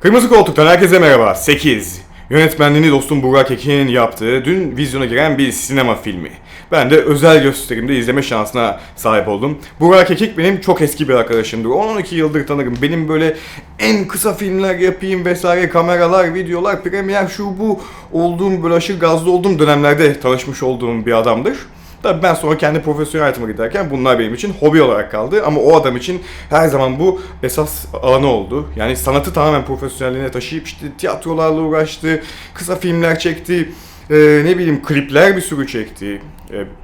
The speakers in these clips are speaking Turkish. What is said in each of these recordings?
Kırmızı Koltuk'tan herkese merhaba. 8. Yönetmenliğini dostum Burak Ekin'in yaptığı dün vizyona giren bir sinema filmi. Ben de özel gösterimde izleme şansına sahip oldum. Burak Ekik benim çok eski bir arkadaşımdır. 10-12 yıldır tanırım. Benim böyle en kısa filmler yapayım vesaire kameralar, videolar, premier şu bu olduğum böyle aşırı gazlı olduğum dönemlerde tanışmış olduğum bir adamdır. Tabii ben sonra kendi profesyonel hayatıma giderken bunlar benim için hobi olarak kaldı. Ama o adam için her zaman bu esas alanı oldu. Yani sanatı tamamen profesyonelliğine taşıyıp işte tiyatrolarla uğraştı, kısa filmler çekti, e, ne bileyim klipler bir sürü çekti.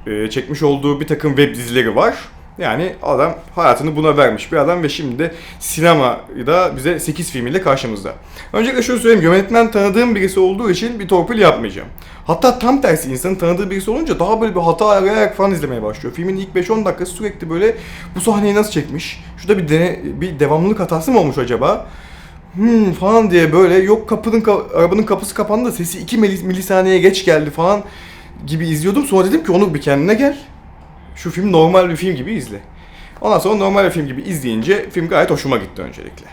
E, e, çekmiş olduğu bir takım web dizileri var. Yani adam hayatını buna vermiş bir adam ve şimdi de sinemada bize 8 filmiyle karşımızda. Öncelikle şunu söyleyeyim, yönetmen tanıdığım birisi olduğu için bir torpil yapmayacağım. Hatta tam tersi insanın tanıdığı birisi olunca daha böyle bir hata arayarak falan izlemeye başlıyor. Filmin ilk 5-10 dakikası sürekli böyle bu sahneyi nasıl çekmiş? Şurada bir, dene, bir devamlılık hatası mı olmuş acaba? Hmm falan diye böyle yok kapının ka- arabanın kapısı kapandı sesi 2 milis- milisaniyeye geç geldi falan gibi izliyordum. Sonra dedim ki onu bir kendine gel. Şu film normal bir film gibi izle. Ondan sonra normal bir film gibi izleyince film gayet hoşuma gitti öncelikle.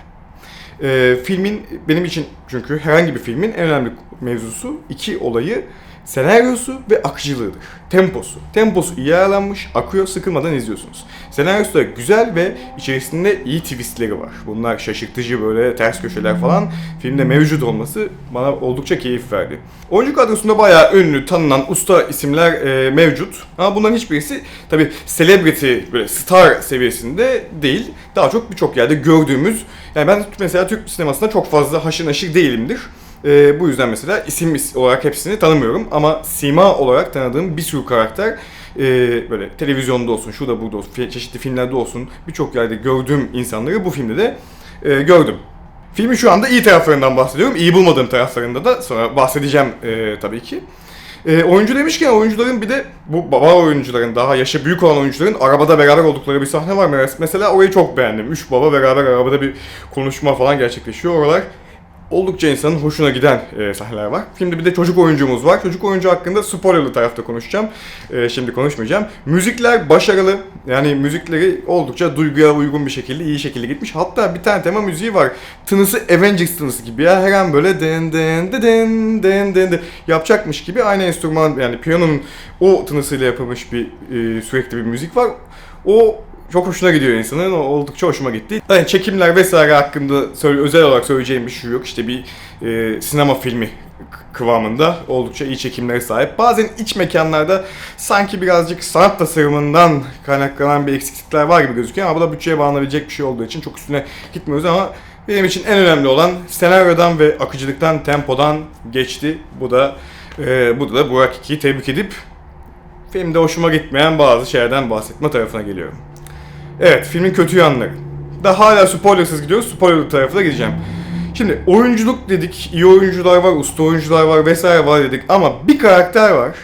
Ee, filmin benim için çünkü herhangi bir filmin en önemli mevzusu iki olayı senaryosu ve akıcılığıdır. Temposu. Temposu iyi ayarlanmış, akıyor, sıkılmadan izliyorsunuz. Senaryosu da güzel ve içerisinde iyi twistleri var. Bunlar şaşırtıcı böyle ters köşeler falan filmde mevcut olması bana oldukça keyif verdi. Oyuncu kadrosunda bayağı ünlü, tanınan, usta isimler e, mevcut. Ama bunların hiçbirisi tabi celebrity, böyle star seviyesinde değil. Daha çok birçok yerde gördüğümüz, yani ben mesela Türk sinemasında çok fazla haşır neşir değilimdir. Ee, bu yüzden mesela isim is- olarak hepsini tanımıyorum ama sima olarak tanıdığım bir sürü karakter e, böyle televizyonda olsun, şurada burada olsun, çeşitli filmlerde olsun birçok yerde gördüğüm insanları bu filmde de e, gördüm. Filmin şu anda iyi taraflarından bahsediyorum. İyi bulmadığım taraflarında da sonra bahsedeceğim e, tabii ki. E, oyuncu demişken oyuncuların bir de bu baba oyuncuların daha yaşı büyük olan oyuncuların arabada beraber oldukları bir sahne var. Mes- Mesela orayı çok beğendim. Üç baba beraber arabada bir konuşma falan gerçekleşiyor. Oralar oldukça insanın hoşuna giden e, sahneler var. Şimdi bir de çocuk oyuncumuz var. Çocuk oyuncu hakkında spoilerlı tarafta konuşacağım. E, şimdi konuşmayacağım. Müzikler başarılı. Yani müzikleri oldukça duyguya uygun bir şekilde, iyi şekilde gitmiş. Hatta bir tane tema müziği var. Tınısı Avengers tınısı gibi ya. Her an böyle den den den den den den yapacakmış gibi aynı enstrüman yani piyanonun o tınısıyla yapılmış bir e, sürekli bir müzik var. O çok hoşuna gidiyor insanın. Oldukça hoşuma gitti. Yani çekimler vesaire hakkında özel olarak söyleyeceğim bir şey yok. İşte bir e, sinema filmi kıvamında oldukça iyi çekimlere sahip. Bazen iç mekanlarda sanki birazcık sanat tasarımından kaynaklanan bir eksiklikler var gibi gözüküyor ama bu da bütçeye bağlanabilecek bir şey olduğu için çok üstüne gitmiyoruz ama benim için en önemli olan senaryodan ve akıcılıktan, tempodan geçti. Bu da e, bu da Burak 2'yi tebrik edip filmde hoşuma gitmeyen bazı şeylerden bahsetme tarafına geliyorum. Evet, filmin kötü yanları. Da hala spoilersız gidiyoruz. Spoiler tarafına gideceğim. Şimdi oyunculuk dedik, iyi oyuncular var, usta oyuncular var vesaire var dedik ama bir karakter var.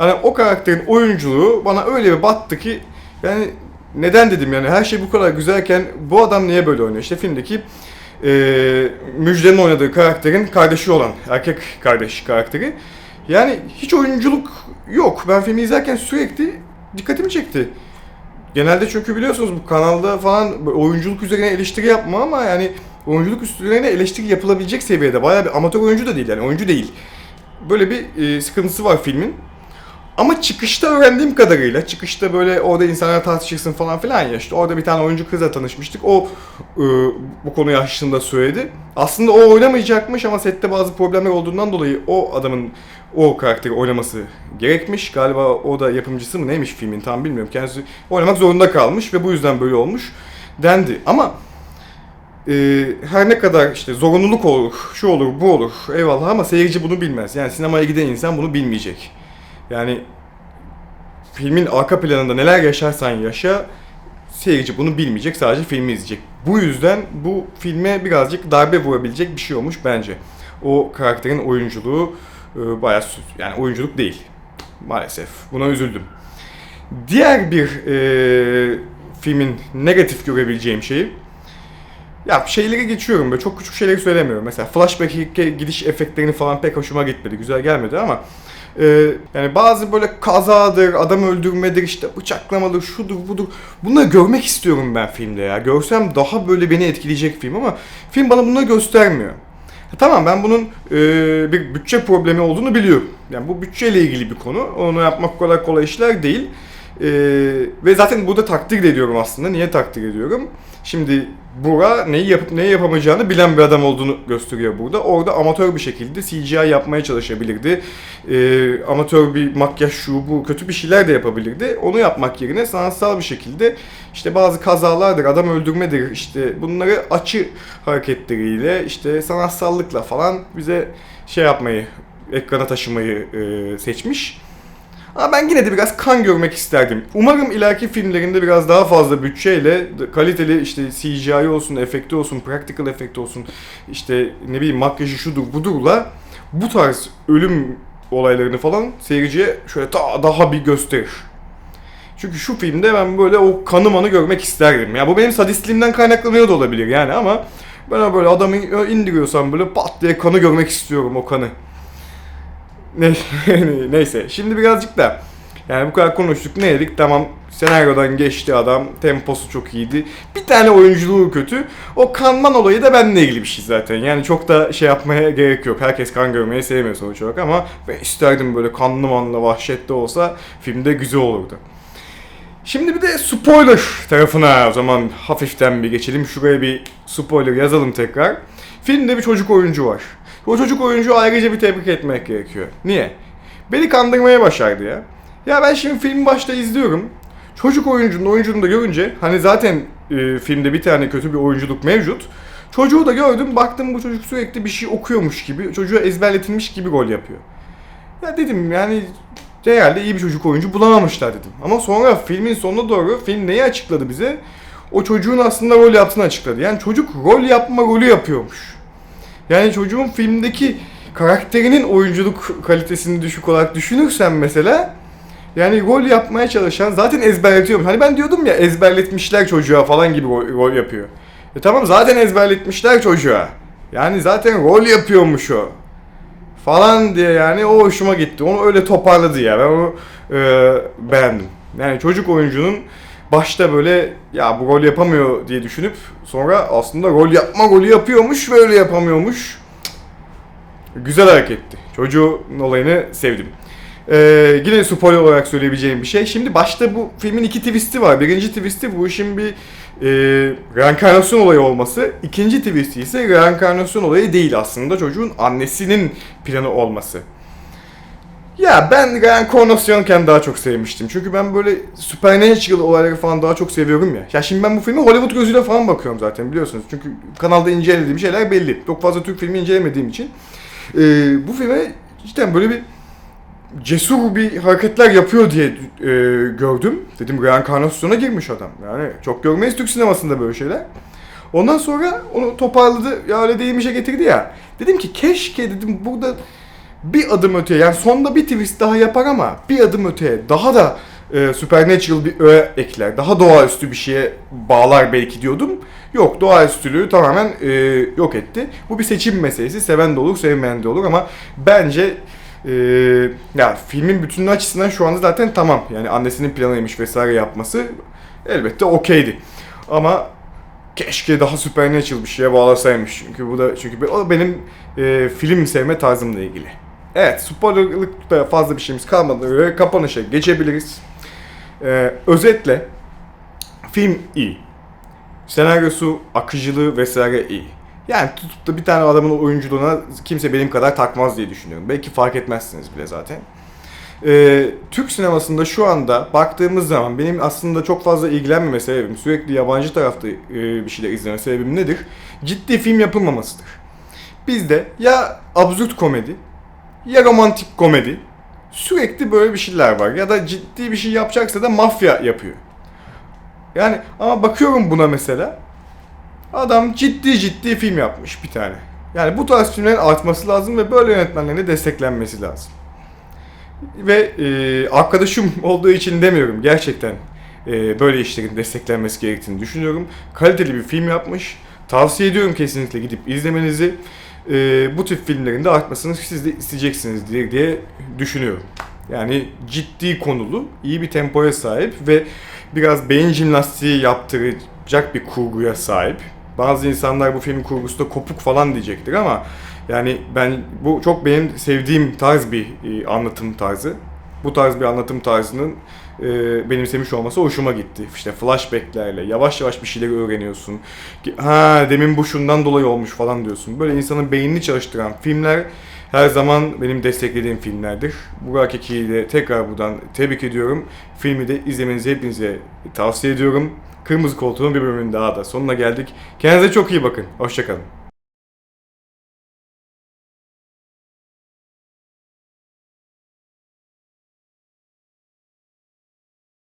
Yani o karakterin oyunculuğu bana öyle bir battı ki yani neden dedim yani her şey bu kadar güzelken bu adam niye böyle oynuyor? İşte filmdeki eee Müjde'nin oynadığı karakterin kardeşi olan erkek kardeş karakteri. Yani hiç oyunculuk yok. Ben filmi izlerken sürekli dikkatimi çekti. Genelde çünkü biliyorsunuz bu kanalda falan oyunculuk üzerine eleştiri yapma ama yani oyunculuk üzerine eleştiri yapılabilecek seviyede bayağı bir amatör oyuncu da değil yani oyuncu değil. Böyle bir e, sıkıntısı var filmin. Ama çıkışta öğrendiğim kadarıyla, çıkışta böyle orada insanlar tartışırsın falan filan ya işte orada bir tane oyuncu kızla tanışmıştık. O e, bu konuyu hakkında söyledi. Aslında o oynamayacakmış ama sette bazı problemler olduğundan dolayı o adamın o karakteri oynaması gerekmiş. Galiba o da yapımcısı mı neymiş filmin tam bilmiyorum. Kendisi oynamak zorunda kalmış ve bu yüzden böyle olmuş dendi. Ama e, her ne kadar işte zorunluluk olur, şu olur, bu olur eyvallah ama seyirci bunu bilmez. Yani sinemaya giden insan bunu bilmeyecek. Yani filmin arka planında neler yaşarsan yaşa seyirci bunu bilmeyecek sadece filmi izleyecek. Bu yüzden bu filme birazcık darbe vurabilecek bir şey olmuş bence. O karakterin oyunculuğu e, bayağı yani oyunculuk değil maalesef. Buna üzüldüm. Diğer bir e, filmin negatif görebileceğim şeyi ya şeyleri geçiyorum böyle çok küçük şeyleri söylemiyorum. Mesela flashback'e gidiş efektlerini falan pek hoşuma gitmedi. Güzel gelmedi ama e, yani bazı böyle kazadır, adam öldürmedir, işte bıçaklamadır, şudur budur. Bunları görmek istiyorum ben filmde ya. Görsem daha böyle beni etkileyecek film ama film bana bunları göstermiyor. Tamam ben bunun e, bir bütçe problemi olduğunu biliyorum. Yani bu bütçeyle ilgili bir konu. Onu yapmak kolay kolay işler değil. E, ve zaten burada takdir ediyorum aslında. Niye takdir ediyorum? Şimdi Burak neyi yapıp neyi yapamayacağını bilen bir adam olduğunu gösteriyor burada. Orada amatör bir şekilde CGI yapmaya çalışabilirdi. E, amatör bir makyaj şu bu kötü bir şeyler de yapabilirdi. Onu yapmak yerine sanatsal bir şekilde işte bazı kazalardır, adam öldürmedir, işte bunları açı hareketleriyle, işte sanatsallıkla falan bize şey yapmayı, ekrana taşımayı e, seçmiş. Ama ben yine de biraz kan görmek isterdim. Umarım ileriki filmlerinde biraz daha fazla bütçeyle kaliteli işte CGI olsun, efekti olsun, practical efekti olsun, işte ne bileyim makyajı şudur budurla bu tarz ölüm olaylarını falan seyirciye şöyle daha, daha bir gösterir. Çünkü şu filmde ben böyle o kanı manı görmek isterdim. Ya bu benim sadistliğimden kaynaklanıyor da olabilir yani ama ben böyle adamı indiriyorsam böyle pat diye kanı görmek istiyorum o kanı. Ne, neyse şimdi birazcık da yani bu kadar konuştuk ne dedik tamam senaryodan geçti adam temposu çok iyiydi bir tane oyunculuğu kötü o kanman olayı da benimle ilgili bir şey zaten yani çok da şey yapmaya gerek yok herkes kan görmeyi sevmiyor sonuç olarak ama ben isterdim böyle kanlı manlı vahşetli olsa filmde güzel olurdu. Şimdi bir de spoiler tarafına o zaman hafiften bir geçelim. Şuraya bir spoiler yazalım tekrar. Filmde bir çocuk oyuncu var. O çocuk oyuncu ayrıca bir tebrik etmek gerekiyor. Niye? Beni kandırmaya başardı ya. Ya ben şimdi filmi başta izliyorum. Çocuk oyuncunun oyunculuğunu da görünce hani zaten e, filmde bir tane kötü bir oyunculuk mevcut. Çocuğu da gördüm baktım bu çocuk sürekli bir şey okuyormuş gibi, çocuğa ezberletilmiş gibi rol yapıyor. Ya dedim yani herhalde iyi bir çocuk oyuncu bulamamışlar dedim. Ama sonra filmin sonuna doğru film neyi açıkladı bize? O çocuğun aslında rol yaptığını açıkladı. Yani çocuk rol yapma rolü yapıyormuş. Yani çocuğun filmdeki karakterinin oyunculuk kalitesini düşük olarak düşünürsen mesela yani rol yapmaya çalışan zaten ezberletiyormuş. Hani ben diyordum ya ezberletmişler çocuğa falan gibi rol, rol yapıyor. E tamam zaten ezberletmişler çocuğa. Yani zaten rol yapıyormuş o falan diye yani o hoşuma gitti. Onu öyle toparladı ya. Ben onu e, beğendim. Yani çocuk oyuncunun başta böyle ya bu rol yapamıyor diye düşünüp sonra aslında rol yapma rolü yapıyormuş ve öyle yapamıyormuş. Güzel hareketti. Çocuğun olayını sevdim. Ee, yine spoiler olarak söyleyebileceğim bir şey. Şimdi başta bu filmin iki twisti var. Birinci twisti bu işin bir e, reenkarnasyon olayı olması. İkinci twisti ise reenkarnasyon olayı değil aslında. Çocuğun annesinin planı olması. Ya ben reenkarnasyonken daha çok sevmiştim. Çünkü ben böyle supernatural olayları falan daha çok seviyorum ya. Ya şimdi ben bu filme Hollywood gözüyle falan bakıyorum zaten biliyorsunuz. Çünkü kanalda incelediğim şeyler belli. Çok fazla Türk filmi incelemediğim için. Ee, bu filme cidden böyle bir cesur bir hareketler yapıyor diye e, gördüm. Dedim reenkarnasyona girmiş adam. Yani çok görmeyiz Türk sinemasında böyle şeyler. Ondan sonra onu toparladı. Ya öyle değilmişe getirdi ya. Dedim ki keşke dedim burada bir adım öteye yani sonda bir twist daha yapar ama bir adım öteye daha da e, supernatural bir öğe ekler. Daha doğaüstü bir şeye bağlar belki diyordum. Yok doğaüstülüğü tamamen e, yok etti. Bu bir seçim meselesi. Seven de olur sevmeyen de olur ama bence e, ya filmin bütünlüğü açısından şu anda zaten tamam. Yani annesinin planıymış vesaire yapması elbette okeydi. Ama keşke daha supernatural bir şeye bağlasaymış. Çünkü bu da çünkü o benim e, film sevme tarzımla ilgili. Evet, spoilerlıkta fazla bir şeyimiz kalmadığına göre kapanışa geçebiliriz. Ee, özetle film iyi. Senaryosu, akıcılığı vesaire iyi. Yani tutup da bir tane adamın oyunculuğuna kimse benim kadar takmaz diye düşünüyorum. Belki fark etmezsiniz bile zaten. Ee, Türk sinemasında şu anda baktığımız zaman benim aslında çok fazla ilgilenmeme sebebim, sürekli yabancı tarafta e, bir şeyler izleme sebebim nedir? Ciddi film yapılmamasıdır. Bizde ya absürt komedi ya romantik komedi. Sürekli böyle bir şeyler var. Ya da ciddi bir şey yapacaksa da mafya yapıyor. Yani ama bakıyorum buna mesela. Adam ciddi ciddi film yapmış bir tane. Yani bu tarz filmlerin artması lazım ve böyle yönetmenlerin de desteklenmesi lazım. Ve e, arkadaşım olduğu için demiyorum. Gerçekten e, böyle işlerin desteklenmesi gerektiğini düşünüyorum. Kaliteli bir film yapmış. Tavsiye ediyorum kesinlikle gidip izlemenizi. E, bu tip filmlerin de artmasını siz de isteyeceksinizdir diye düşünüyorum. Yani ciddi konulu, iyi bir tempoya sahip ve biraz beyin jimnastiği yaptıracak bir kurguya sahip. Bazı insanlar bu filmin kurgusu da kopuk falan diyecektir ama yani ben bu çok benim sevdiğim tarz bir e, anlatım tarzı. Bu tarz bir anlatım tarzının e, benimsemiş olması hoşuma gitti. İşte flashbacklerle yavaş yavaş bir şeyleri öğreniyorsun. Ha demin bu şundan dolayı olmuş falan diyorsun. Böyle insanın beynini çalıştıran filmler her zaman benim desteklediğim filmlerdir. Burak Eki'yi de tekrar buradan tebrik ediyorum. Filmi de izlemenizi hepinize tavsiye ediyorum. Kırmızı Koltuğun bir bölümünün daha da sonuna geldik. Kendinize çok iyi bakın. Hoşçakalın.